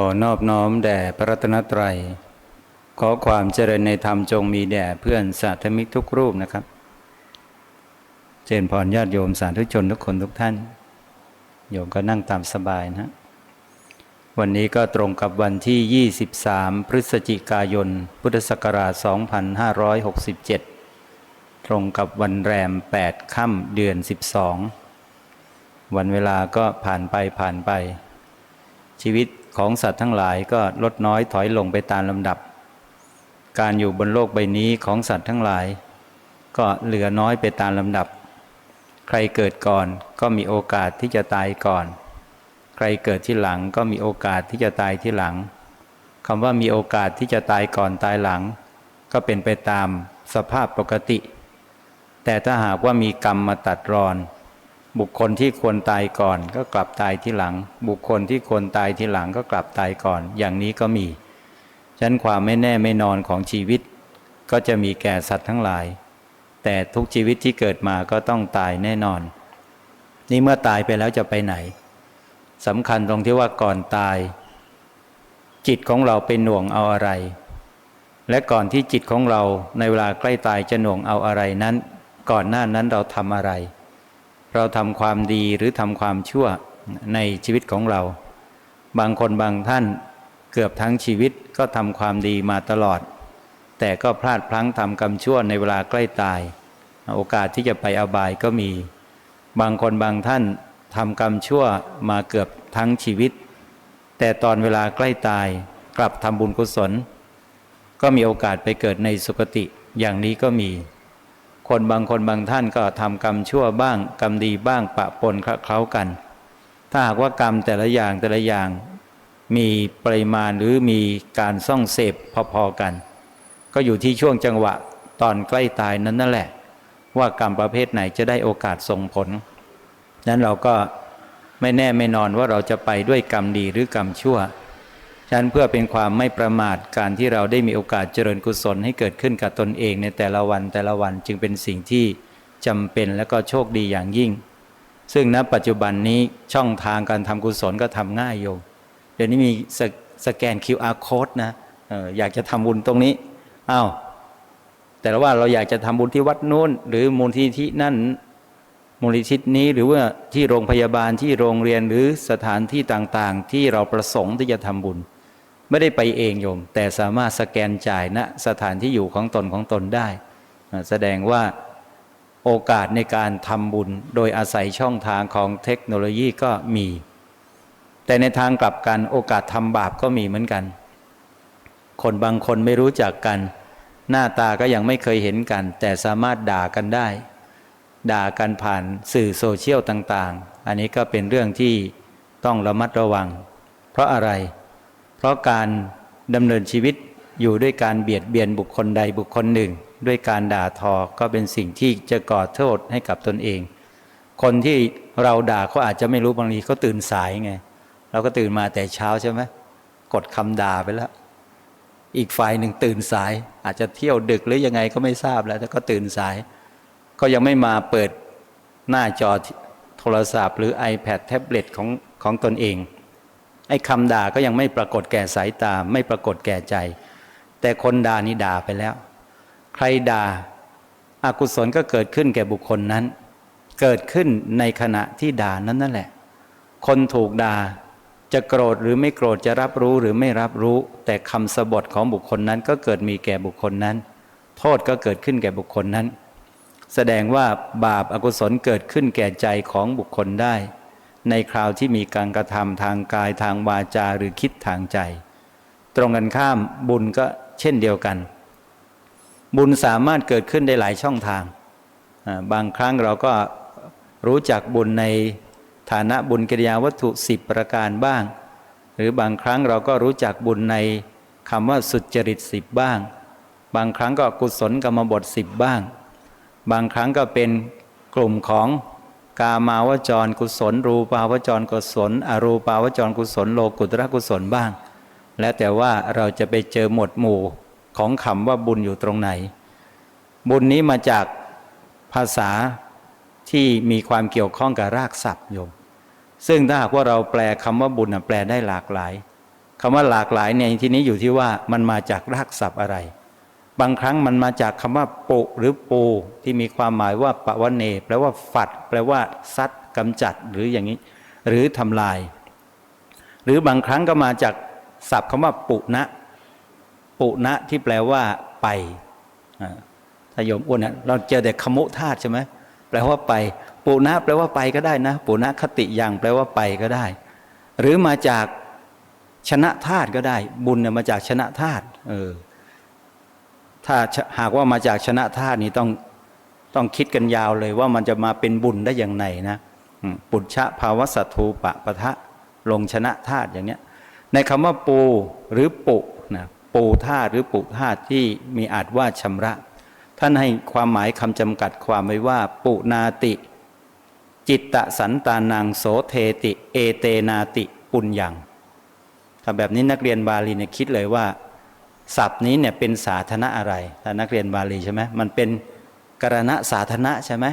อนอบน้อมแด่พระรัตนตรัย ขอความเจริญในธรรมจงมีแด่เพื่อนสาธมิกทุกรูปนะครับ เจริญพรญาติโยมสาธุชนทุกคนทุกท่าน โยมก็นั่งตามสบายนะ วันนี้ก็ตรงกับวันที่ 23 พฤศจิกายน พุทธศักราช 2567 ตรงกับวันแรม 8 ค่ำเดือน 12 วันเวลาก็ผ่านไปผ่านไป ชีวิต ของสัตว์ทั้งหลายก็ลดน้อยถอยลงไปตามลำดับ การอยู่บนโลกใบนี้ของสัตว์ทั้งหลาย ก็เหลือน้อยไปตามลำดับ ใครเกิดก่อนก็มีโอกาสที่จะตายก่อน ใครเกิดที่หลังก็มีโอกาสที่จะตายที่หลังคำว่ามีโอกาสที่จะตายก่อนตายหลัง ก็เป็นไปตามสภาพปกติ แต่ถ้าหากว่ามีกรรมมาตัดรอน บุคคลที่ควรตายก่อน ก็กลับตายที่หลัง บุคคลที่ควรตายที่หลังก็กลับตายก่อน อย่างนี้ก็มีฉะนั้นความไม่แน่ไม่นอนของชีวิต ก็จะมีแก่สัตว์ทั้งหลาย แต่ทุกชีวิตที่เกิดมาก็ต้องตายแน่นอน นี่เมื่อตายไปแล้วจะไปไหนสำคัญตรงที่ว่าก่อนตาย จิตของเราไปหน่วงเอาอะไร และก่อนที่จิตของเราในเวลาใกล้ตายจะหน่วงเอาอะไรนั้น ก่อนหน้านั้นเราทำอะไร เราทำความดีหรือทำความชั่วในชีวิตของเรา บางคนบางท่านเกือบทั้งชีวิตก็ทำความดีมาตลอด แต่ก็พลาดพลั้งทำกรรมชั่วในเวลาใกล้ตาย โอกาสที่จะไปอบายก็มี บางคนบางท่านทำกรรมชั่วมาเกือบทั้งชีวิต แต่ตอนเวลาใกล้ตายกลับทำบุญกุศล ก็มีโอกาสไปเกิดในสุคติอย่างนี้ก็มี คนบางคนบางท่านก็ทำกรรมชั่วบ้าง กรรมดีบ้างปะปนเคล้ากัน ถ้าหากว่ากรรมแต่ละอย่างแต่ละอย่าง มีปริมาณหรือมีการซ่องเสพพอๆกัน ก็อยู่ที่ช่วงจังหวะตอนใกล้ตายนั้นนั่นแหละ ว่ากรรมประเภทไหนจะได้โอกาสส่งผล นั้นเราก็ไม่แน่ไม่นอนว่าเราจะไปด้วยกรรมดีหรือกรรมชั่ว ฉะนั้นเพื่อเป็นความไม่ประมาทการที่เราได้มีโอกาสเจริญกุศลให้เกิดขึ้นกับตนเองในแต่ละวันแต่ละวันจึงเป็นสิ่งที่จำเป็นและก็โชคดีอย่างยิ่ง ซึ่งณปัจจุบันนี้ช่องทางการทำกุศลก็ทำง่ายโยมเดี๋ยวนี้มีสสแกน QR code นะอออยากจะทำบุญตรงนี้อ้าวแต่ว่าเราอยากจะทำบุญที่วัดนู้น หรือมูลที่ที่นั่นมูลนิธินี้หรือว่าที่โรงพยาบาลที่โรงเรียนหรือสถานที่ต่างๆ ที่เราประสงค์ที่จะทำบุญ ไม่ได้ไปเองโยม แต่สามารถสแกนจ่ายณนะสถานที่อยู่ของตนของตนได้ แสดงว่าโอกาสในการทำบุญโดยอาศัยช่องทางของเทคโนโลยีก็มี แต่ในทางกลับกันโอกาสทำบาปก็มีเหมือนกัน คนบางคนไม่รู้จักกัน หน้าตาก็ยังไม่เคยเห็นกัน แต่สามารถด่ากันได้ ด่ากันผ่านสื่อโซเชียลต่าง ๆ อันนี้ก็เป็นเรื่องที่ต้องระมัดระวัง เพราะอะไรเพราะการดำเนินชีวิตอยู่ด้วยการเบียดเบียนบุคคลใดบุคคลหนึ่ง ด้วยการด่าทอก็เป็นสิ่งที่จะก่อโทษให้กับตนเอง คนที่เราด่าเขาอาจจะไม่รู้บางทีเขาตื่นสายไง เราก็ตื่นมาแต่เช้าใช่ไหมกดคำด่าไปแล้ว อีกฝ่ายหนึ่งตื่นสาย อาจจะเที่ยวดึกหรือยังไงก็ไม่ทราบแล้วแต่ก็ตื่นสาย ก็ยังไม่มาเปิดหน้าจอโทรศัพท์ หรือ iPad แท็บเล็ตของของตนเอง อ้คำด่าก็ยังไม่ปรากฏแก่สายตา ไม่ปรากฏแก่ใจ แต่คนด่านี่ด่าไปแล้ว ใครด่าอากุศลก็เกิดขึ้นแก่บุคคลนั้น เกิดขึ้นในขณะที่ด่านั้นนั่นแหละ คนถูกด่าจะโกรธหรือไม่โกรธจะรับรู้หรือไม่รับรู้ แต่คำสบทของบุคคลนั้นก็เกิดมีแก่บุคคลนั้น โทษก็เกิดขึ้นแก่บุคคลนั้น แสดงว่าบาปอากุศลเกิดขึ้นแก่ใจของบุคคลได้ ในคราวที่มีการกระทำทางกายทางวาจาหรือคิดทางใจ ตรงกันข้ามบุญก็เช่นเดียวกัน บุญสามารถเกิดขึ้นได้หลายช่องทาง บางครั้งเราก็รู้จักบุญในฐานะบุญกิริยาวัตถุสิบประการบ้าง หรือบางครั้งเราก็รู้จักบุญในคำว่าสุจริตสิบบ้าง บางครั้งก็กุศลกรรมบทสิบบ้าง บางครั้งก็เป็นกลุ่มของ กามาวจรกุศล รูปาวจรกุศล อรูปาวจรกุศล โลกุตระกุศลบ้าง แล้วแต่ว่าเราจะไปเจอหมวดหมู่ของคำว่าบุญอยู่ตรงไหน บุญนี้มาจากภาษาที่มีความเกี่ยวข้องกับรากศัพท์โยม ซึ่งถ้าหากว่าเราแปลคำว่าบุญแปลได้หลากหลายคำว่าหลากหลายเนี่ยทีนี้อยู่ที่ว่ามันมาจากรากศัพท์อะไร บางครั้งมันมาจากคำว่าปุหรือปูที่มีความหมายว่าปะวะเน แปลว่าฝัด แปลว่าซัดกำจัดหรืออย่างนี้ หรือทำลาย หรือบางครั้งก็มาจากศัพท์คำว่าปุณะปุณะที่แปลว่าไปถ้าโยมอ้วนนะเราเจอแต่ขมุธาตุใช่ไหมแปลว่าไป ปุณะแปลว่าไปก็ได้นะ ปุณะคติยังแปลว่าไปก็ได้ หรือมาจากชนะธาตุก็ได้ บุญเนี่ยมาจากชนะธาตุเออ ถ้าหากว่ามาจากชนะธาตุนี่ต้องต้องคิดกันยาวเลยว่ามันจะมาเป็นบุญได้อย่างไรนะปุจฉะภาวสัตทูปะปะทะลงชนะธาตุอย่างเนี้ยในคำว่าปูหรือปุนะปูธาตุหรือปุธาตุที่มีอาจว่าชำระ ท่านให้ความหมายคำจำกัดความไว้ว่า ปุนาติ จิตตสันตานังโสเทติ เอเตนาติปุญญังถ้าแบบนี้นักเรียนบาลีเนี่ยคิดเลยว่า ศัพท์นี้เนี่ยเป็นสาธารณะอะไรถ้านักเรียนบาลีใช่ไหมมันเป็นกรณะสาธารณะใช่ไหม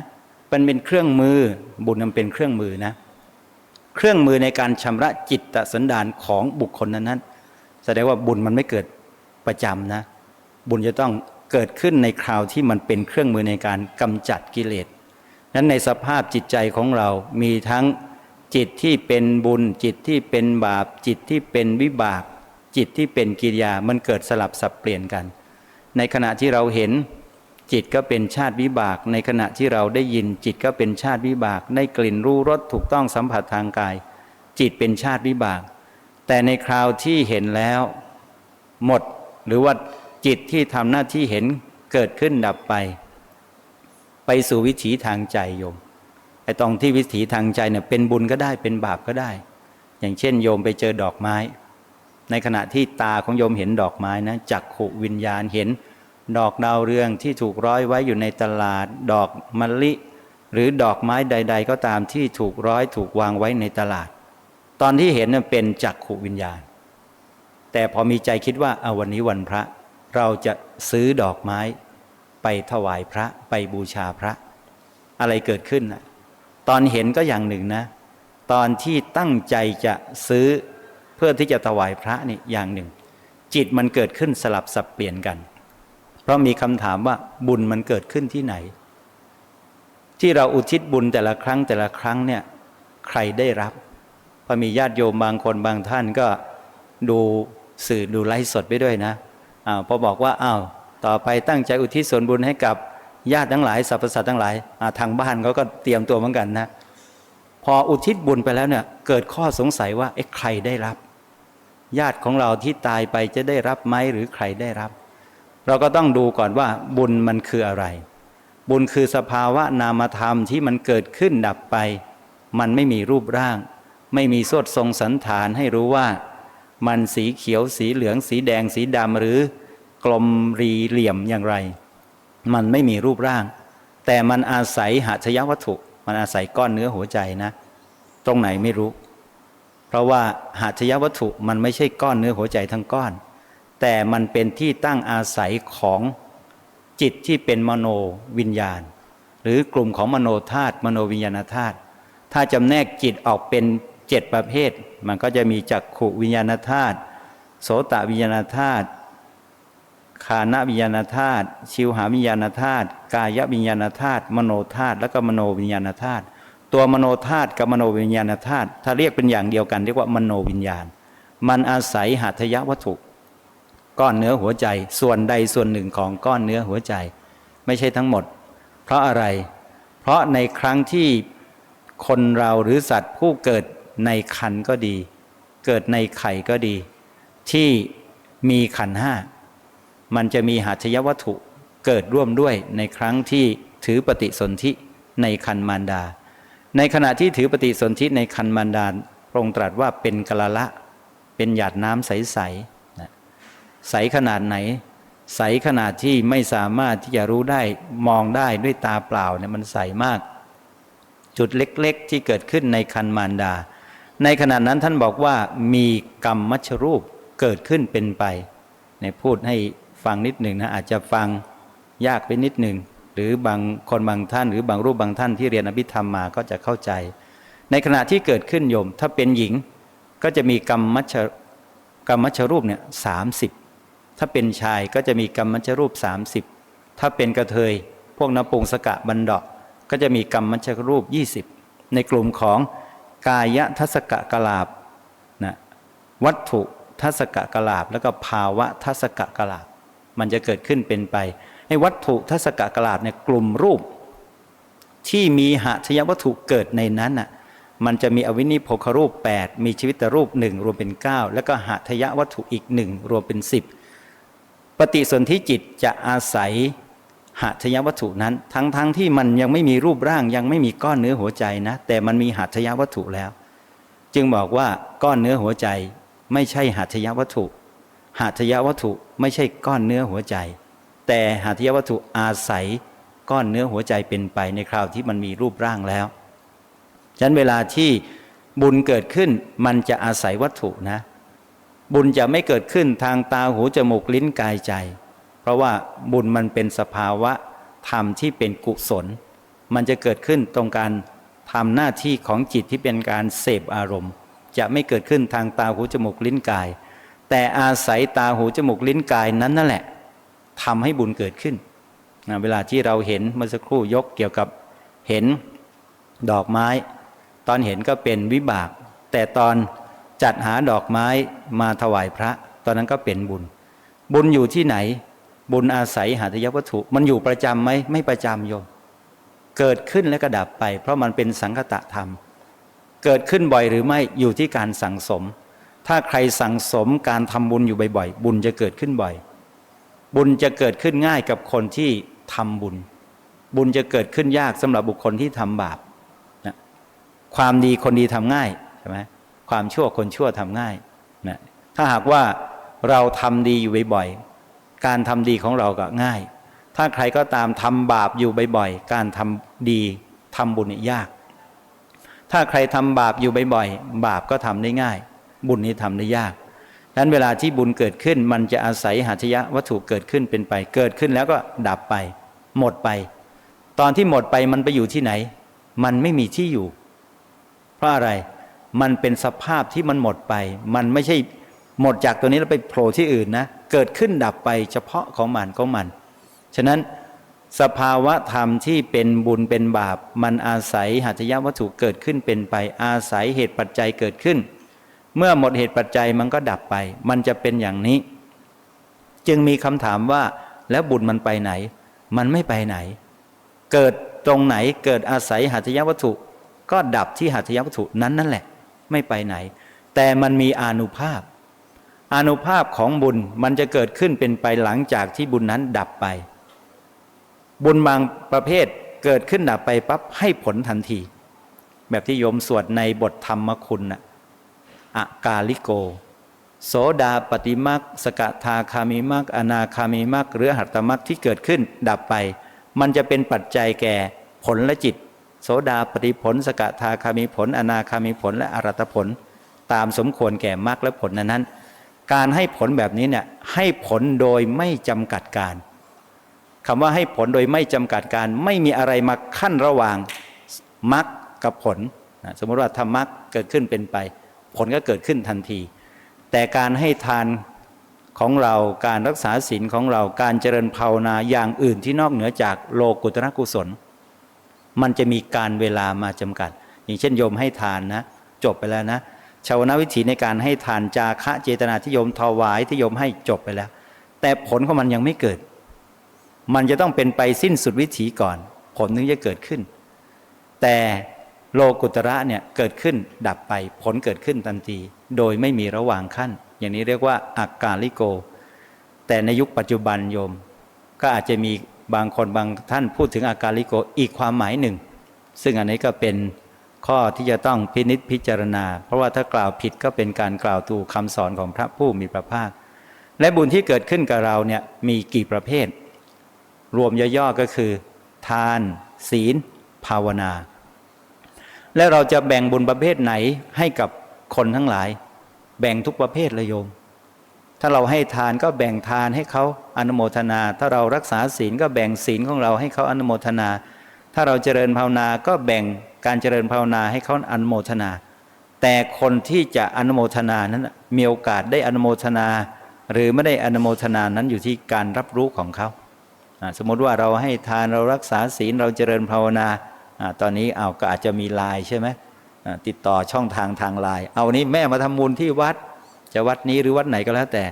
มันเป็นเครื่องมือบุญมันเป็นเครื่องมือนะ เครื่องมือในการชำระจิตสันดานของบุคคลนั้นๆแสดงว่าบุญมันไม่เกิดประจำนะ บุญจะต้องเกิดขึ้นในคราวที่มันเป็นเครื่องมือในการกำจัดกิเลสนั้นในสภาพจิตใจของเรามีทั้งจิตที่เป็นบุญ จิตที่เป็นบาป จิตที่เป็นวิบาก จิตที่เป็นกิริยามันเกิดสลับสับเปลี่ยนกัน ในขณะที่เราเห็นจิตก็เป็นชาติวิบาก ในขณะที่เราได้ยินจิตก็เป็นชาติวิบากได้กลิ่นรู้รสถูกต้องสัมผัสทางกาย จิตเป็นชาติวิบาก แต่ในคราวที่เห็นแล้ว หมดหรือว่าจิตที่ทำหน้าที่เห็นเกิดขึ้นดับไป ไปสู่วิถีทางใจโยมไอ้ตรงที่วิถีทางใจเนี่ยเป็นบุญก็ได้เป็นบาปก็ได้ อย่างเช่นโยมไปเจอดอกไม้ ในขณะที่ตาของโยมเห็นดอกไม้นะจักขุวิญญาณเห็น ดอกดาวเรืองที่ถูกร้อยไว้อยู่ในตลาด ดอกมะลิ หรือดอกไม้ใด ๆ ก็ตามที่ถูกร้อยถูกวางไว้ในตลาด ตอนที่เห็นเป็นจักขุวิญญาณ แต่พอมีใจคิดว่าเอาวันนี้วันพระ เราจะซื้อดอกไม้ ไปถวายพระไปบูชาพระ อะไรเกิดขึ้นนะตอนเห็นก็อย่างหนึ่งนะ ตอนที่ตั้งใจจะซื้อ เพื่อที่จะถวายพระนี่อย่างหนึ่ง จิตมันเกิดขึ้นสลับสับเปลี่ยนกัน เพราะมีคำถามว่าบุญมันเกิดขึ้นที่ไหน ที่เราอุทิศบุญแต่ละครั้งแต่ละครั้งเนี่ยใครได้รับพอมีญาติโยมบางคนบางท่านก็ดูสื่อดูไลฟ์สดไปด้วยนะอ้าวพอบอกว่าอ้าวต่อไปตั้งใจอุทิศส่วนบุญให้กับญาติทั้งหลายสรรพสัตว์ทั้งหลายาทางบ้านเขาก็เตรียมตัวเหมือนกันนะ พออุทิศบุญไปแล้วเนี่ยเกิดข้อสงสัยว่าเอ๊ะใครได้รับ ญาติของเราที่ตายไปจะได้รับไหมหรือใครได้รับ เราก็ต้องดูก่อนว่าบุญมันคืออะไร บุญคือสภาวะนามธรรมที่มันเกิดขึ้นดับไป มันไม่มีรูปร่าง ไม่มีสวดทรงสันฐานให้รู้ว่า มันสีเขียวสีเหลืองสีแดงสีดำหรือกลมรีเหลี่ยมอย่างไร มันไม่มีรูปร่าง แต่มันอาศัยหัตถยวัตถุ มันอาศัยก้อนเนื้อหัวใจนะ ตรงไหนไม่รู้ เพราะว่าหัตถยวัตถุมันไม่ใช่ก้อนเนื้อหัวใจทั้งก้อน แต่มันเป็นที่ตั้งอาศัยของจิตที่เป็นมโนวิญญาณ หรือกลุ่มของมโนธาตุมโนวิญญาณธาตุถ้าจำแนกจิตออกเป็นเจ็ดประเภท มันก็จะมีจักขุวิญญาณธาตุโสตวิญญาณธาตุคานวิญญาณธาตุชิวหาวิญญาณธาตุกายวิญญาณธาตุมโนธาตุและก็มโนวิญญาณธาตุ ตัวมโนธาตุกับมโนวิญญาณธาตุถ้าเรียกเป็นอย่างเดียวกันเรียกว่ามโนวิญญาณ มันอาศัยหัตถยวัตถุ ก้อนเนื้อหัวใจ ส่วนใดส่วนหนึ่งของก้อนเนื้อหัวใจ ไม่ใช่ทั้งหมด เพราะอะไร เพราะในครั้งที่คนเราหรือสัตว์ผู้เกิดในคันก็ดี เกิดในไข่ก็ดี ที่มีขันห้ามันจะมีหัตถยวัตถุเกิดร่วมด้วยในครั้งที่ถือปฏิสนธิในคันมารดา ในขณะที่ถือปฏิสนธิในคันมารดาพระองค์ตรัสว่าเป็นกละละ เป็นหยาดน้ำใสๆนะใสขนาดไหน ใสขนาดที่ไม่สามารถที่จะรู้ได้มองได้ด้วยตาเปล่าเนี่ยมันใสมาก จุดเล็กๆ ที่เกิดขึ้นในคันมารดา ในขณะนั้นท่านบอกว่ามีกรรมมัชรูปเกิดขึ้นเป็นไปในพูดให้ฟังนิดหนึ่งนะอาจจะฟังยากไปนิดหนึ่ง รือบางคนบางท่าน หรือบางรูปบางท่านที่เรียนอภิธรรมมาก็จะเข้าใจ ในขณะที่เกิดขึ้นโยม ถ้าเป็นหญิงก็จะมีกรรมมัชกรรมชรูปเนี่ยสาถ้าเป็นชายก็จะมีกรรมมัชรูป 30 ถ้าเป็นกระเทย พวกนปุงสกะบันดาะก็จะมีกรรมมัชรูป 20 ในกลุ่มของกายทัศกะกลาบนะวัตถุทัศกะกลาบ แล้วก็ภาวะทัศกะกลาบ มันจะเกิดขึ้นเป็นไป ให้วัตถุทัศกะกลาบเนี่ยกลุ่มรูป ที่มีหัตถยวัตถุเกิดในนั้นน่ะมันจะมีอวินิโพครูป 8 มีชีวิตรูปหนึ่งรวมเป็น 9 แล้วก็หัตถยวัตถุอีกหนึ่งรวมเป็น 10 ปฏิสนธิจิตจะอาศัยหัตถยวัตถุนั้น ทั้งๆทที่มันยังไม่มีรูปร่างยังไม่มีก้อนเนื้อหัวใจนะ แต่มันมีหัตถยวัตถุแล้ว จึงบอกว่าก้อนเนื้อหัวใจ ไม่ใช่หัตถยวัตถุหัตถยวัตถุไม่ใช่ก้อนเนื้อหัวใจ แต่หัตถยวัตถุอาศัยก้อนเนื้อหัวใจเป็นไปในคราวที่มันมีรูปร่างแล้วฉะนั้นเวลาที่บุญเกิดขึ้นมันจะอาศัยวัตถุนะ บุญจะไม่เกิดขึ้นทางตาหูจมูกลิ้นกายใจ เพราะว่าบุญมันเป็นสภาวะธรรมที่เป็นกุศล มันจะเกิดขึ้นตรงการทำหน้าที่ของจิตที่เป็นการเสพอารมณ์ จะไม่เกิดขึ้นทางตาหูจมูกลิ้นกาย แต่อาศัยตาหูจมูกลิ้นกายนั้นนั่นแหละ ทำให้บุญเกิดขึ้นนะเวลาที่เราเห็นเมื่อสักครู่ยกเกี่ยวกับเห็นดอกไม้ ตอนเห็นก็เป็นวิบาก แต่ตอนจัดหาดอกไม้มาถวายพระ ตอนนั้นก็เป็นบุญ บุญอยู่ที่ไหน บุญอาศัยหาทยวัตถุ มันอยู่ประจำไหมไม่ประจำโยมเกิดขึ้นแล้วก็ดับไป เพราะมันเป็นสังคตะธรรม เกิดขึ้นบ่อยหรือไม่อยู่ที่การสั่งสม ถ้าใครสั่งสมการทำบุญอยู่บ่อยๆบุญจะเกิดขึ้นบ่อย บุญจะเกิดขึ้นง่ายกับคนที่ทำบุญ บุญจะเกิดขึ้นยากสำหรับบุคคลที่ทำบาปความดีคนดีทำง่ายใช่ไหมความชั่วคนชั่วทำง่ายนะถ้าหากว่าเราทำดีอยู่บ่อยๆการทำดีของเราก็ง่าย ถ้าใครก็ตามทำบาปอยู่บ่อยๆการทำดีทำบุญยาก ถ้าใครทำบาปอยู่บ่อยๆบาปก็ทำได้ง่าย บุญนี้ทำได้ยาก นั้นเวลาที่บุญเกิดขึ้นมันจะอาศัยหัตถยะวัตถุเกิดขึ้นเป็นไป เกิดขึ้นแล้วก็ดับไป หมดไป ตอนที่หมดไปมันไปอยู่ที่ไหน มันไม่มีที่อยู่ เพราะอะไรมันเป็นสภาพที่มันหมดไป มันไม่ใช่หมดจากตัวนี้แล้วไปโผล่ที่อื่นนะ เกิดขึ้นดับไปเฉพาะของมันของมัน ฉะนั้นสภาวะธรรมที่เป็นบุญเป็นบาป มันอาศัยหัตถยวัตถุเกิดขึ้นเป็นไป อาศัยเหตุปัจจัยเกิดขึ้น เมื่อหมดเหตุปัจจัยมันก็ดับไป มันจะเป็นอย่างนี้ จึงมีคำถามว่า แล้วบุญมันไปไหน มันไม่ไปไหน เกิดตรงไหนเกิดอาศัยหัตถยวัตถุ ก็ดับที่หัตถยวัตถุนั้นนั่นแหละ ไม่ไปไหน แต่มันมีอนุภาพอนุภาพของบุญมันจะเกิดขึ้นเป็นไปหลังจากที่บุญนั้นดับไป บุญบางประเภทเกิดขึ้นดับไปปั๊บให้ผลทันที แบบที่โยมสวดในบทธรรมคุณนะ อกาลิโก โสดาปฏิมักสกทาคามิมักอนาคามิมักหรือหัตตมักที่เกิดขึ้นดับไป มันจะเป็นปัจจัยแก่ผลและจิต โสดาปฏิผล สกทาคามีผล อนาคามีผลและอรัตผล ตามสมควรแก่มรรคและผลนั้นนั้นการให้ผลแบบนี้เนี่ยให้ผลโดยไม่จำกัดการคำว่าให้ผลโดยไม่จำกัดการไม่มีอะไรมาขั้นระหว่างมรรคกับผลนะสมมติว่าถ้ามรรคเกิดขึ้นเป็นไป ผลก็เกิดขึ้นทันที แต่การให้ทานของเราการรักษาศีลของเราการเจริญภาวนาอย่างอื่นที่นอกเหนือจากโลกุตระกุศล มันจะมีการเวลามาจำกัด อย่างเช่นโยมให้ทานนะ จบไปแล้วนะชาวนาวิถีในการให้ทานจาคะเจตนาที่โยมถวายที่โยมให้จบไปแล้ว แต่ผลของมันยังไม่เกิด มันจะต้องเป็นไปสิ้นสุดวิถีก่อน ผลถึงจะเกิดขึ้น แต่ โลกุตระเนี่ยเกิดขึ้นดับไปผลเกิดขึ้นทันที โดยไม่มีระหว่างขั้น อย่างนี้เรียกว่าอากาลิโก แต่ในยุคปัจจุบันโยม ก็อาจจะมีบางคนบางท่านพูดถึงอาการลิโกอีกความหมายหนึ่ง ซึ่งอันนี้ก็เป็นข้อที่จะต้องพินิษพิจารณา เพราะว่าถ้ากล่าวผิดก็เป็นการกล่าวตูคำสอนของพระผู้มีพระภาค และบุญที่เกิดขึ้นกับเราเนี่ยมีกี่ประเภท รวมย่อๆก็คือ ทาน ศีล ภาวนา และเราจะแบ่งบุญประเภทไหนให้กับคนทั้งหลาย แบ่งทุกประเภทเลยโยม ถ้าเราให้ทานก็แบ่งทานให้เขาอนุโมทนา ถ้าเรารักษาศีลก็แบ่งศีลของเราให้เขาอนุโมทนา ถ้าเราเจริญภาวนาก็แบ่งการเจริญภาวนาให้เขาอนุโมทนา แต่คนที่จะอนุโมทนานั้นมีโอกาสได้อนุโมทนา หรือไม่ได้อนุโมทนานั้นอยู่ที่การรับรู้ของเขาสมมติว่าเราให้ทานเรารักษาศีลเราเจริญภาวนา ตอนนี้เอาก็อาจจะมีไลน์ใช่ไหมติดต่อช่องทางทางไลน์เอานี้แม่มาทำบุญที่วัด จะวัดนี้หรือวัดไหนก็แล้วแต่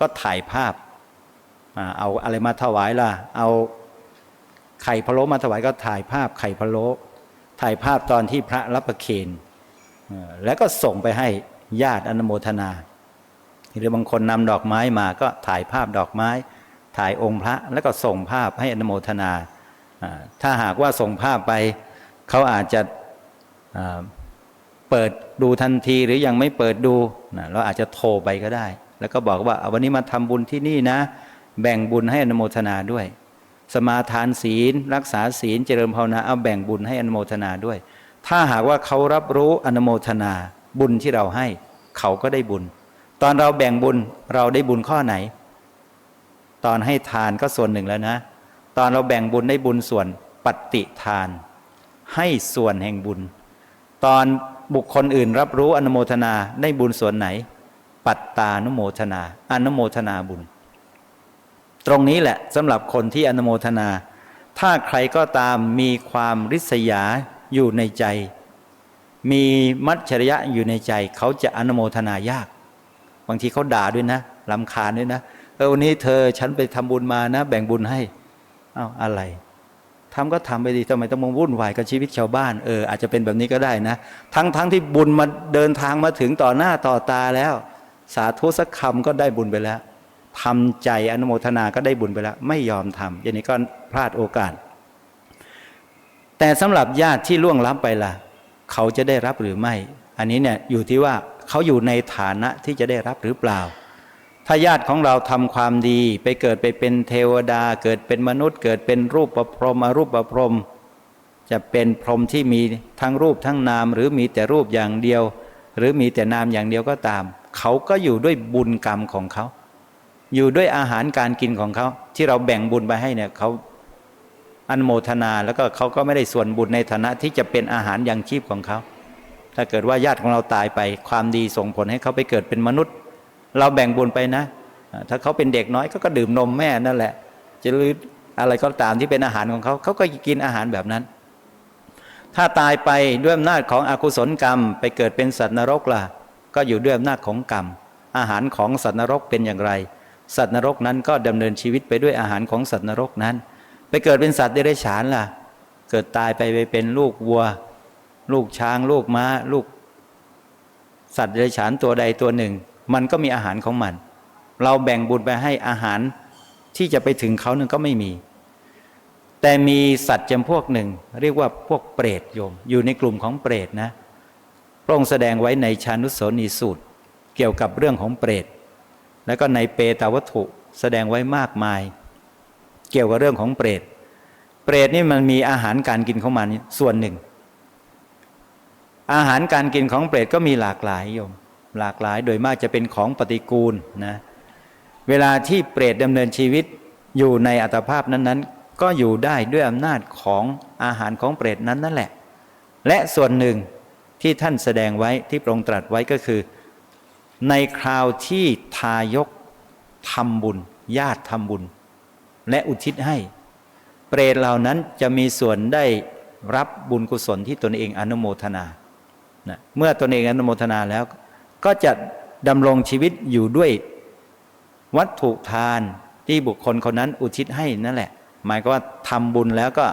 ก็ถ่ายภาพเอาอะไรมาถวายล่ะ เอาไข่พะโล้มาถวายก็ถ่ายภาพไข่พะโล้ถ่ายภาพตอนที่พระรับประเคนแล้วก็ส่งไปให้ญาติอนุโมทนา หรือบางคนนำดอกไม้มาก็ถ่ายภาพดอกไม้ ถ่ายองค์พระแล้วก็ส่งภาพให้อนุโมทนา ถ้าหากว่าส่งภาพไป เขาอาจจะเปิดดูทันทีหรือยังไม่เปิดดูนะเราอาจจะโทรไปก็ได้ แล้วก็บอกว่าวันนี้มาทำบุญที่นี่นะ แบ่งบุญให้อนโมทนาด้วย สมาทานศีล รักษาศีลเจริญภาวนาเอาแบ่งบุญให้อนโมทนาด้วย ถ้าหากว่าเขารับรู้อนโมทนาบุญที่เราให้ เขาก็ได้บุญ ตอนเราแบ่งบุญเราได้บุญข้อไหน ตอนให้ทานก็ส่วนหนึ่งแล้วนะ อนเราแบ่งบุญได้บุญส่วนปฏิทาน ให้ส่วนแห่งบุญ ตอนบุคคลอื่นรับรู้อนุโมทนาได้บุญส่วนไหน ปัตตานุโมทนา อนุโมทนาบุญ ตรงนี้แหละสำหรับคนที่อนุโมทนา ถ้าใครก็ตามมีความริษยาอยู่ในใจ มีมัจฉริยะอยู่ในใจ เขาจะอนุโมทนายาก บางทีเขาด่าด้วยนะลำคาญด้วยนะเออวันนี้เธอฉันไปทำบุญมานะ แบ่งบุญให้ อ้าวอะไรทำก็ทำไปดีทำไมต้องมาวุ่นวายกับชีวิตชาวบ้านเอออาจจะเป็นแบบนี้ก็ได้นะ ทั้งทั้งที่บุญมาเดินทางมาถึงต่อหน้าต่อตาแล้ว สาธุสักคำก็ได้บุญไปแล้วทำใจอนุโมทนาก็ได้บุญไปแล้ว ไม่ยอมทำอย่างนี้ก็พลาดโอกาส แต่สำหรับญาติที่ล่วงลับไปล่ะ เขาจะได้รับหรือไม่ อันนี้เนี่ยอยู่ที่ว่าเขาอยู่ในฐานะที่จะได้รับหรือเปล่า ถ้าญาติของเราทำความดี ไปเกิดไปเป็นเทวดา เกิดเป็นมนุษย์ เกิดเป็นรูปประพรมอรูปประพรม จะเป็นพรหมที่มีทั้งรูปทั้งนาม หรือมีแต่รูปอย่างเดียว หรือมีแต่นามอย่างเดียวก็ตาม เขาก็อยู่ด้วยบุญกรรมของเขา อยู่ด้วยอาหารการกินของเขา ที่เราแบ่งบุญไปให้เนี่ยเขาอันโมทนาแล้วก็เขาก็ไม่ได้ส่วนบุญในฐานะที่จะเป็นอาหารยังชีพของเขา ถ้าเกิดว่าญาติของเราตายไป ความดีส่งผลให้เขาไปเกิดเป็นมนุษย์ เราแบ่งบุญไปนะ ถ้าเขาเป็นเด็กน้อยเขาก็ดื่มนมแม่นั่นแหละ จะหรืออะไรก็ตามที่เป็นอาหารของเขา เขาก็กินอาหารแบบนั้น ถ้าตายไปด้วยอำนาจของอกุศลกรรม ไปเกิดเป็นสัตว์นรกล่ะ ก็อยู่ด้วยอำนาจของกรรม อาหารของสัตว์นรกเป็นอย่างไร สัตว์นรกนั้นก็ดำเนินชีวิตไปด้วยอาหารของสัตว์นรกนั้น ไปเกิดเป็นสัตว์เดรัจฉานล่ะ เกิดตายไปไปเป็นลูกวัว ลูกช้าง ลูกม้า ลูก สัตว์เดรัจฉานตัวใดตัวหนึ่ง มันก็มีอาหารของมัน เราแบ่งบุญไปให้อาหารที่จะไปถึงเขาหนึ่งก็ไม่มี แต่มีสัตว์จำพวกหนึ่ง เรียกว่าพวกเปรตโยม อยู่ในกลุ่มของเปรตนะพระองค์แสดงไว้ในชานุสโสนีสูตร เกี่ยวกับเรื่องของเปรตแล้วก็ในเปตาวัตถุแสดงไว้มากมาย เกี่ยวกับเรื่องของเปรตเปรตนี่มันมีอาหารการกินของมันส่วนหนึ่ง อาหารการกินของเปรตก็มีหลากหลายโยม หลากหลายโดยมากจะเป็นของปฏิกูลนะเวลาที่เปรตดำเนินชีวิตอยู่ในอัตภาพนั้นๆ ก็อยู่ได้ด้วยอำนาจของอาหารของเปรตนั้นนั่นแหละ และส่วนหนึ่งที่ท่านแสดงไว้ที่พระองค์ตรัสไว้ก็คือ ในคราวที่ทายกทำบุญ ญาติทำบุญ และอุทิศให้ เปรตเหล่านั้นจะมีส่วนได้รับบุญกุศลที่ตนเองอนุโมทนานะเมื่อตนเองอนุโมทนาแล้ว ก็จะดำรงชีวิตอยู่ด้วยวัตถุทานที่บุคคลคนนั้นอุทิศให้นั่นแหละ หมายก็ว่าทำบุญแล้วก็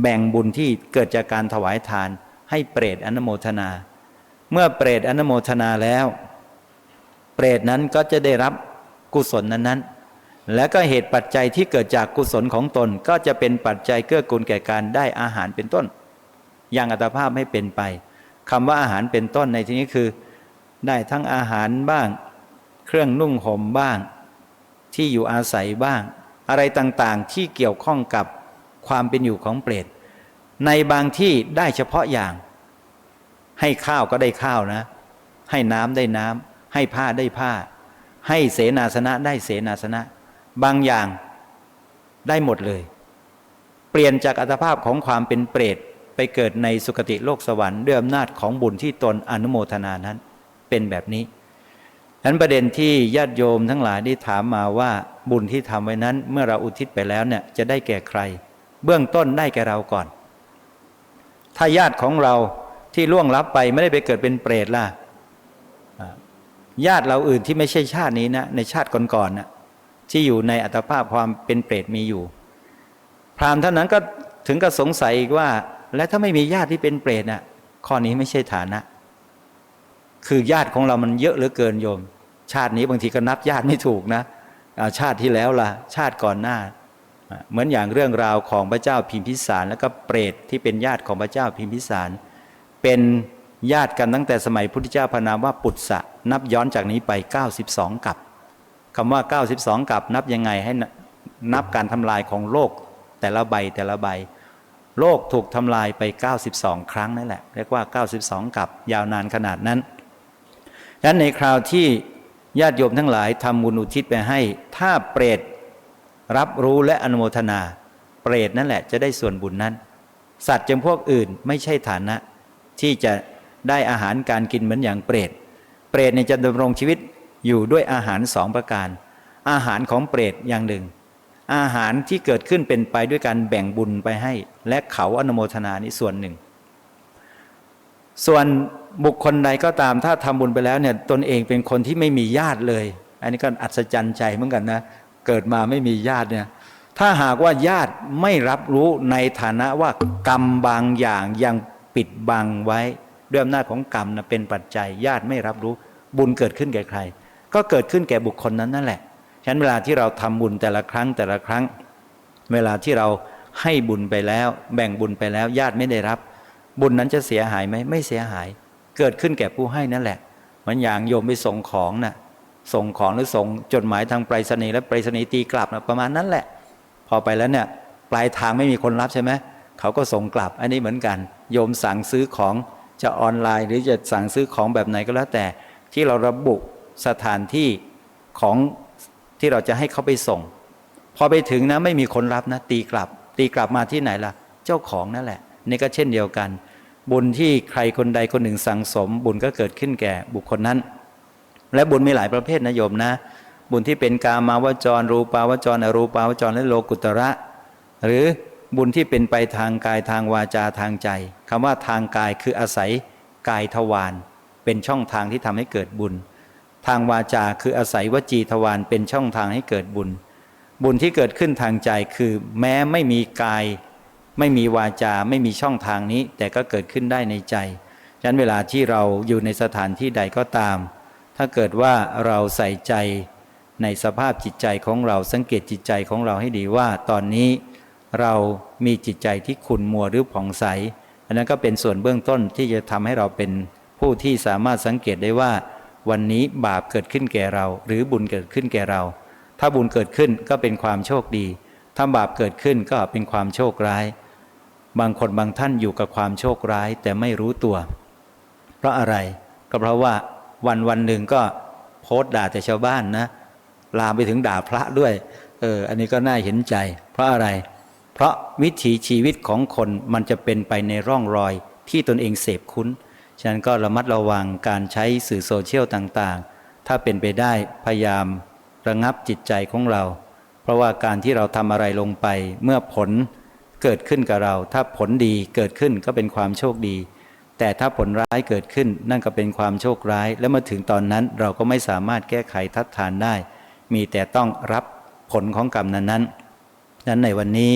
แบ่งบุญที่เกิดจากการถวายทาน ให้เปรตอนโมทนา เมื่อเปรตอนโมทนาแล้ว เปรตนั้นก็จะได้รับกุศลนั้นๆ และก็เหตุปัจจัยที่เกิดจากกุศลของตนก็จะเป็นปัจจัยเกื้อกูลแก่การได้อาหารเป็นต้น อย่างอัตภาพให้เป็นไปคำว่าอาหารเป็นต้นในที่นี้คือ ได้ทั้งอาหารบ้าง เครื่องนุ่งห่มบ้าง ที่อยู่อาศัยบ้าง อะไรต่างๆที่เกี่ยวข้องกับความเป็นอยู่ของเปรตในบางที่ได้เฉพาะอย่าง ให้ข้าวก็ได้ข้าวนะ ให้น้ำได้น้ำให้ผ้าได้ผ้า ให้เสนาสนะได้เสนาสนะ บางอย่างได้หมดเลย เปลี่ยนจากอัตภาพของความเป็นเปรตไปเกิดในสุคติโลกสวรรค์ด้วยอำนาจของบุญที่ตนอนุโมทนานั้น เป็นแบบนี้ฉะนั้นประเด็นที่ญาติโยมทั้งหลายได้ถามมาว่าบุญที่ทำไว้นั้น เมื่อเราอุทิศไปแล้วเนี่ยจะได้แก่ใคร เบื้องต้นได้แก่เราก่อน ถ้าญาติของเราที่ล่วงลับไปไม่ได้ไปเกิดเป็นเปรตล่ะญาติเราอื่นที่ไม่ใช่ชาตินี้นะในชาติก่อนๆนะที่อยู่ในอัตภาพความเป็นเปรตมีอยู่ พราหมณ์ท่านนั้นก็ถึงกับสงสัยอีกว่า และถ้าไม่มีญาติที่เป็นเปรตน่ะข้อนี้ไม่ใช่ฐานะ คือญาติของเรามันเยอะเหลือเกินโยม ชาตินี้บางทีก็นับญาติไม่ถูกนะชาติที่แล้วล่ะ ชาติก่อนหน้า เหมือนอย่างเรื่องราวของพระเจ้าพิมพิสาร แล้วก็เปรตที่เป็นญาติของพระเจ้าพิมพิสาร เป็นญาติกันตั้งแต่สมัยพุทธเจ้าพนามว่าปุตสะนับย้อนจากนี้ไป 92กับคำว่า 92กับนับยังไงให้นนับการทำลายของโลกแต่ละใบแต่ละใบ โลกถูกทำลายไป 92 ครั้งนั่นแหละเรียกว่า 92กับยาวนานขนาดนั้น ดังนั้นในคราวที่ญาติโยมทั้งหลายทำบุญอุทิศไปให้ ถ้าเปรตรับรู้และอนุโมทนา เปรตนั่นแหละจะได้ส่วนบุญนั้น สัตว์จำพวกอื่นไม่ใช่ฐานะ ที่จะได้อาหารการกินเหมือนอย่างเปรต เปรตเนี่ยจะดำรงชีวิตอยู่ด้วยอาหารสองประการ อาหารของเปรตอย่างหนึ่ง อาหารที่เกิดขึ้นเป็นไปด้วยการแบ่งบุญไปให้ และเขาอนุโมทนานี่ส่วนหนึ่ง ส่วนบุคคลใดก็ตามถ้าทำบุญไปแล้วเนี่ยตนเองเป็นคนที่ไม่มีญาติเลย อันนี้ก็อัศจรรย์ใจเหมือนกันนะเกิดมาไม่มีญาติเนี่ยถ้าหากว่าญาติไม่รับรู้ในฐานะว่ากรรมบางอย่างยังปิดบังไว้ ด้วยอำนาจของกรรมนะเป็นปัจจัย ญาติไม่รับรู้บุญเกิดขึ้นแก่ใคร ก็เกิดขึ้นแก่บุคคลนั้นนั่นแหละฉะนั้นเวลาที่เราทำบุญแต่ละครั้งแต่ละครั้ง เวลาที่เราให้บุญไปแล้ว แบ่งบุญไปแล้ว ญาติไม่ได้รับ บุญนั้นจะเสียหายไหมไม่เสียหาย เกิดขึ้นแก่ผู้ให้นั่นแหละมือนอย่างโยมไปส่งของนะ่ะส่งของหรือส่งจดหมายทางไปรษณีย์แล้วไปรษณีย์ตีกลับนะประมาณนั้นแหละ พอไปแล้วเนี่ยปลายทางไม่มีคนรับใช่ไหมเขาก็ส่งกลับอันนี้เหมือนกัน โยมสั่งซื้อของจะออนไลน์ หรือจะสั่งซื้อของแบบไหนก็แล้วแต่ ที่เราระบุสถานที่ของที่เราจะให้เขาไปส่ง พอไปถึงนะไม่มีคนรับนะ ตีกลับ ตีกลับมาที่ไหนล่ะ เจ้าของนั่นแหละ นี่ก็เช่นเดียวกัน บุญที่ใครคนใดคนหนึ่งสั่งสม บุญก็เกิดขึ้นแก่บุคคลนั้น และบุญมีหลายประเภทนะโยมนะ บุญที่เป็นกามาวจร รูปาวจร อรูปาวจร และโลกุตระ หรือบุญที่เป็นไปทางกายทางวาจาทางใจคำว่าทางกายคืออาศัยกายทวารเป็นช่องทางที่ทำให้เกิดบุญ ทางวาจาคืออาศัยวจีทวารเป็นช่องทางให้เกิดบุญ บุญที่เกิดขึ้นทางใจคือแม้ไม่มีกาย ไม่มีวาจาไม่มีช่องทางนี้ แต่ก็เกิดขึ้นได้ในใจฉะนั้นเวลาที่เราอยู่ในสถานที่ใดก็ตาม ถ้าเกิดว่าเราใส่ใจในสภาพจิตใจของเราสังเกตจิตใจของเราให้ดีว่า ตอนนี้เรามีจิตใจที่ขุ่นมัวหรือผ่องใส อันนั้นก็เป็นส่วนเบื้องต้นที่จะทำให้เราเป็นผู้ที่สามารถสังเกตได้ว่า วันนี้บาปเกิดขึ้นแก่เรา หรือบุญเกิดขึ้นแก่เรา ถ้าบุญเกิดขึ้นก็เป็นความโชคดี ถ้าบาปเกิดขึ้นก็เป็นความโชคร้าย บางคนบางท่านอยู่กับความโชคร้ายแต่ไม่รู้ตัว เพราะอะไรก็เพราะว่าวันวันหนึ่งก็โพสต์ด่าแต่ชาวบ้านนะ ลามไปถึงด่าพระด้วย เออ อันนี้ก็น่าเห็นใจ เพราะอะไร เพราะวิถีชีวิตของคนมันจะเป็นไปในร่องรอยที่ตนเองเสพคุ้น ฉะนั้นก็ระมัดระวังการใช้สื่อโซเชียลต่างๆ ถ้าเป็นไปได้พยายามระงับจิตใจของเรา เพราะว่าการที่เราทำอะไรลงไปเมื่อผล เกิดขึ้นกับเรา ถ้าผลดีเกิดขึ้นก็เป็นความโชคดี แต่ถ้าผลร้ายเกิดขึ้นนั่นก็เป็นความโชคร้าย และมื่อถึงตอนนั้นเราก็ไม่สามารถแก้ไขทัดทานได้ มีแต่ต้องรับผลของกรรมนั้นนั้นนั้นในวันนี้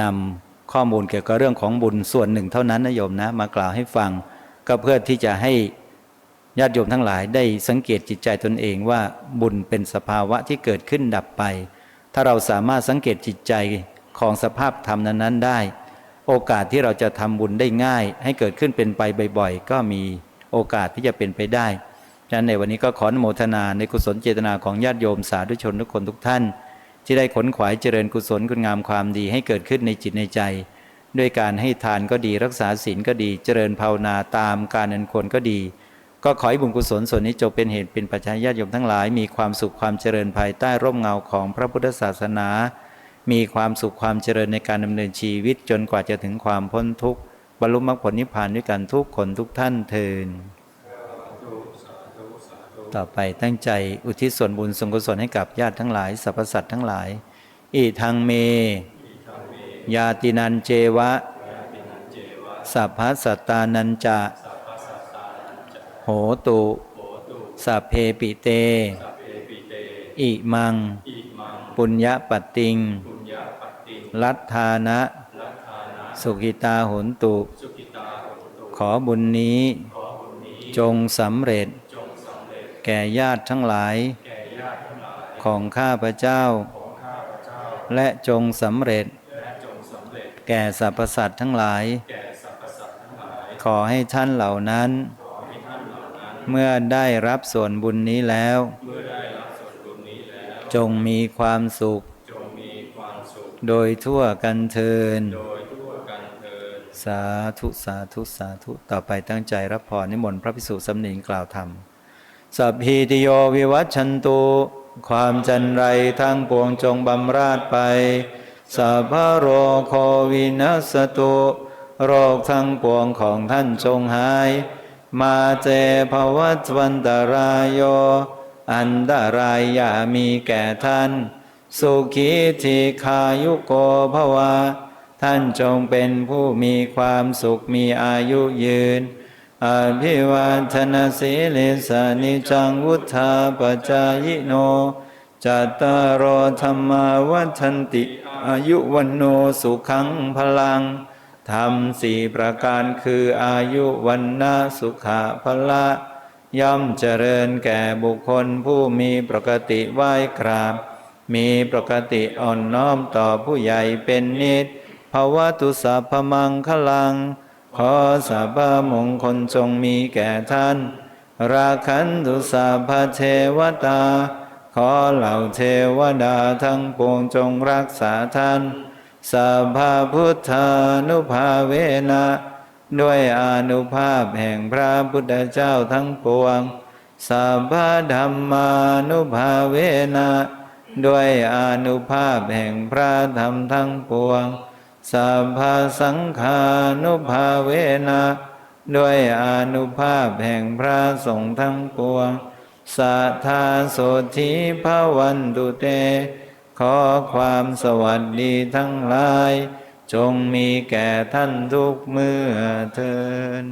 นำข้อมูลเกี่ยวกับเรื่องของบุญส่วนหนึ่งเท่านั้นนะโยมนะมากล่าวให้ฟัง ก็เพื่อที่จะให้ญาติโยมทั้งหลายได้สังเกตจิตใจตนเองว่าบุญเป็นสภาวะที่เกิดขึ้นดับไป ถ้าเราสามารถสังเกตจิตใจ ของสภาพธรรมนั้นๆได้ โอกาสที่เราจะทำบุญได้ง่าย ให้เกิดขึ้นเป็นไปบ่อยๆ ก็มีโอกาสที่จะเป็นไปได้ฉะนั้นในวันนี้ก็ขออนุโมทนาในกุศลเจตนาของญาติโยมสาธุชนทุกคนทุกท่าน ที่ได้ขนขวายเจริญกุศลคุณงามความดีให้เกิดขึ้นในจิตในใจ ด้วยการให้ทานก็ดีรักษาศีลก็ดีเจริญภาวนาตามการอันควรก็ดี ก็ขอให้บุญกุศลส่วนนี้จงเป็นเหตุเป็นปัจจัยญาติโยมทั้งหลายมีความสุขความเจริญภายใต้ร่มเงาของพระพุทธศาสนา มีความสุขความเจริญในการดำเนินชีวิตจนกว่าจะถึงความพ้นทุกข์บรรลุมรรคผลนิพพานด้วยกันทุกคนทุกท่านเทินต่อไปตั้งใจอุทิศส่วนบุญส่วนกุศลให้กับญาติทั้งหลายสรรพสัตว์ทั้งหลาย อีทางเม ยาตินันเจวะ สัพพสัตตานันจะ โหตุ สัพเพปิเต อิมัง ปุญญปัตติง ลัทธานะ สุกิตาโหนตุ ขอบุญนี้ จงสำเร็จ แก่ญาติทั้งหลาย ของข้าพเจ้า และจงสำเร็จ แก่สรรพสัตว์ทั้งหลาย ขอให้ท่านเหล่านั้น เมื่อได้รับส่วนบุญนี้แล้ว จงมีความสุข โดยทั่วกันเทิน สาธุสาธุสาธุ ต่อไปตั้งใจรับพรนิมนต์พระพิสุสำเนียงกล่าวธรรม สัพพีติโยวิวัชชันตุความจันไรทั้งปวงจงบำราดไป สัพพะโรโควินัสตุ โรคทั้งปวงของท่านจงหาย มาเจภวัตวันตรายโย อันตรายอย่ามีแก่ท่าน สุขีทีคายุโกภวา ท่านจงเป็นผู้มีความสุขมีอายุยืน อภิวาทนาสีลิสานิจังวุธาปจายโนจัตตารโธรรมาวัฒนติ อายุวันโนสุขังพลังธรรมสี่ประการคืออายุวันนะสุขะพละย่อมเจริญแก่บุคคลผู้มีปกติไหว้กราบ มีปกติอ่อนน้อมต่อผู้ใหญ่เป็นนิดภาวะตุสัพพมังคลัง ขอสัพพมงคลจงมีแก่ท่าน ราคันตุสัพพเทวตา ขอเหล่าเทวดาทั้งปวงจงรักษาท่านสัพพพุทธานุภาเวนะด้วยอนุภาพแห่งพระพุทธเจ้าทั้งปวงสัพพธรรมานุภาเวนะ ด้วยอนุภาพแห่งพระธรรมทั้งปวงสัพพสังฆานุภาเวนะด้วยอนุภาพแห่งพระสงฆ์ทั้งปวงสัทธาโสธีภาวันตุเต ขอความสวัสดีทั้งหลาย จงมีแก่ท่านทุกเมื่อเทิน